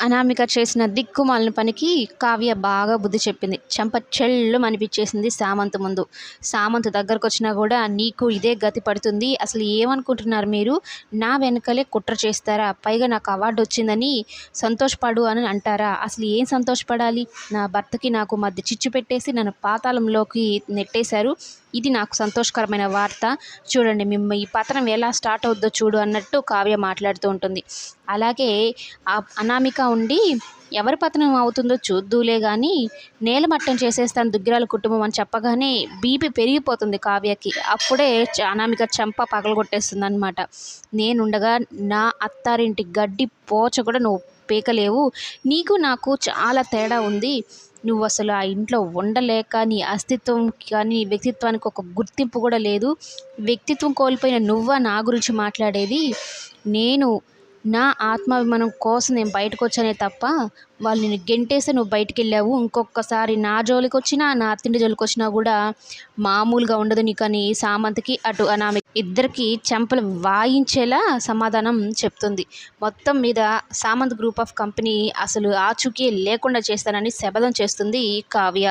అనామిక చేసిన దిక్కుమాలిన పనికి కావ్య బాగా బుద్ధి చెప్పింది. చెంప చెళ్ళు అనిపించేసింది సామంత్ ముందు. సామంత్ దగ్గరకు వచ్చినా కూడా నీకు ఇదే గతి పడుతుంది. అసలు ఏమనుకుంటున్నారు మీరు? నా వెనకలే కుట్ర చేస్తారా? పైగా నాకు అవార్డు వచ్చిందని సంతోషపడు అని అంటారా? అసలు ఏం సంతోషపడాలి? నా భర్తకి నాకు మధ్య చిచ్చు పెట్టేసి నన్ను పాతాళంలోకి నెట్టేశారు. ఇది నాకు సంతోషకరమైన వార్త. చూడండి మేము ఈ పతనం ఎలా స్టార్ట్ అవుద్దో చూడు అన్నట్టు కావ్య మాట్లాడుతూ ఉంటుంది. అలాగే ఆ అనామిక ఉండి ఎవరి పతనం అవుతుందో చూద్దులే కానీ నేలమట్టం చేసేస్తాను దుగ్గిరాల కుటుంబం అని చెప్పగానే బీపీ పెరిగిపోతుంది కావ్యకి. అప్పుడే చ- అనామిక చెంప పగలగొట్టేస్తుంది అనమాట నేనుండగా నా అత్తారింటి గడ్డి పోచ కూడా నువ్వు పీకలేవు. నీకు నాకు చాలా తేడా ఉంది. నువ్వు అసలు ఆ ఇంట్లో ఉండలేక నీ అస్తిత్వం కానీ నీ వ్యక్తిత్వానికి ఒక గుర్తింపు కూడా లేదు. వ్యక్తిత్వం కోల్పోయిన నువ్వా నా గురించి మాట్లాడేది? నేను నా ఆత్మాభిమానం కోసం నేను బయటకు వచ్చానే తప్ప వాళ్ళు నిన్ను గెంటేస్తే నువ్వు బయటికి వెళ్ళావు ఇంకొకసారి నా జోలికి వచ్చినా నా అత్తింటి జోలికి వచ్చినా కూడా మామూలుగా ఉండదు నీకు అని సామంత్కి అటు అనామిక ఇద్దరికి చెంపలు వాయించేలా సమాధానం చెప్తుంది. మొత్తం మీద సామంత్ గ్రూప్ ఆఫ్ కంపెనీ అసలు ఆచూకీ లేకుండా చేస్తానని శపథం చేస్తుంది కావ్య.